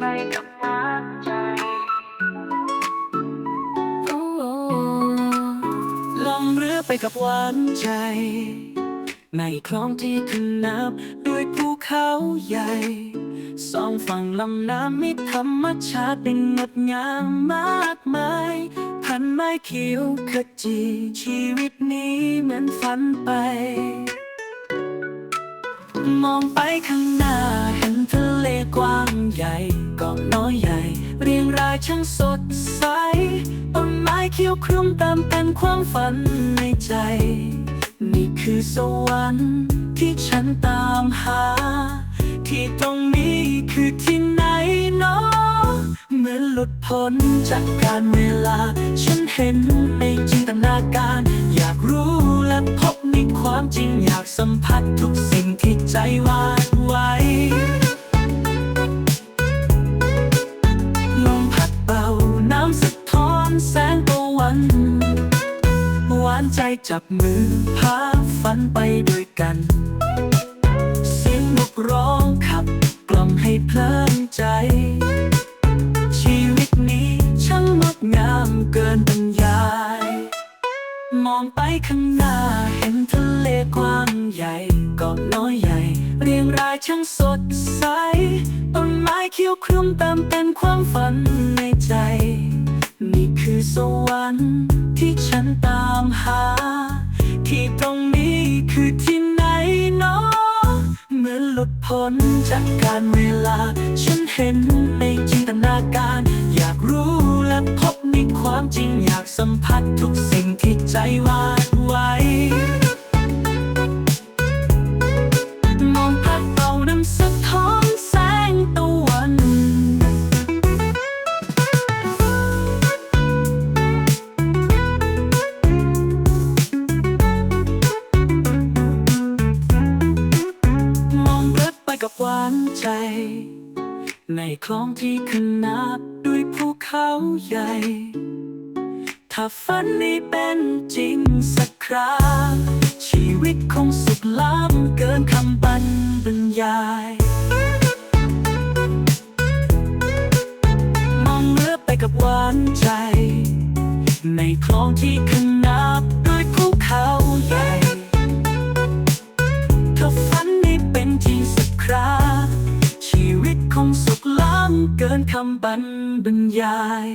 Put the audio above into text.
ไปกับหวานใจลองเรือไปกับหวานใจ ในคลองที่ขึ้นนับด้วยภูเขาใหญ่สองฝั่งลำน้ำมีธรรมชาติเป็นงดงามมากมายพันไม้เขียวขจีชีวิตนี้เหมือนฝันไป มองไปข้างหน้าเห็นทะเลกว้างใหญ่เกาะน้อยใหญ่ เรียงรายช่างสดใสต้นไม้เขียวครุมตามเป็นความฝันในใจ นี่คือสวรรค์ที่ฉันตามหา ที่ตรงนี้คือที่ไหนเนาะเหมือนหลุดพ้นจากการเวลา ฉันเห็นในจินตนาการ อยากรู้และพบ ความจริงอยากสัมผัสทุกสิ่งที่ใจวาดไว้ลมพัดเบาน้ำสะท้อนแสงตะวันหวานใจจับมือพาฝันไปด้วยกัน เสียงนกร้องขับกล่อมให้เพลินใจ ชีวิตนี้ช่างงดงามเกินบรรยาย มองไปข้างหน้าเห็นทะ งรายช่างสดใส ต้นไม้เขียวครุมเติมเต็มความฝันในใจ นี่คือสวรรค์ที่ฉันตามหา ที่ตรงนี้คือที่ไหนเนาะเมื่อหลุดพ้นจากการเวลา ฉันเห็นในจินตนาการ อยากรู้และพบในความจริงอยากสัมผัสทุกสิ่งที่ใจวาด กับหวานใจ ในคลองที่ขนาบด้วยภูเขาใหญ่ ถ้าฝันนี้เป็นจริงสักคราชีวิตคงสุขล้ำเกินคำบรรยายมองเรือไปกับหวานใจ ในคลองที่ขนาบด้วยภูเขาใหญ่ำเกินคำบรรยาย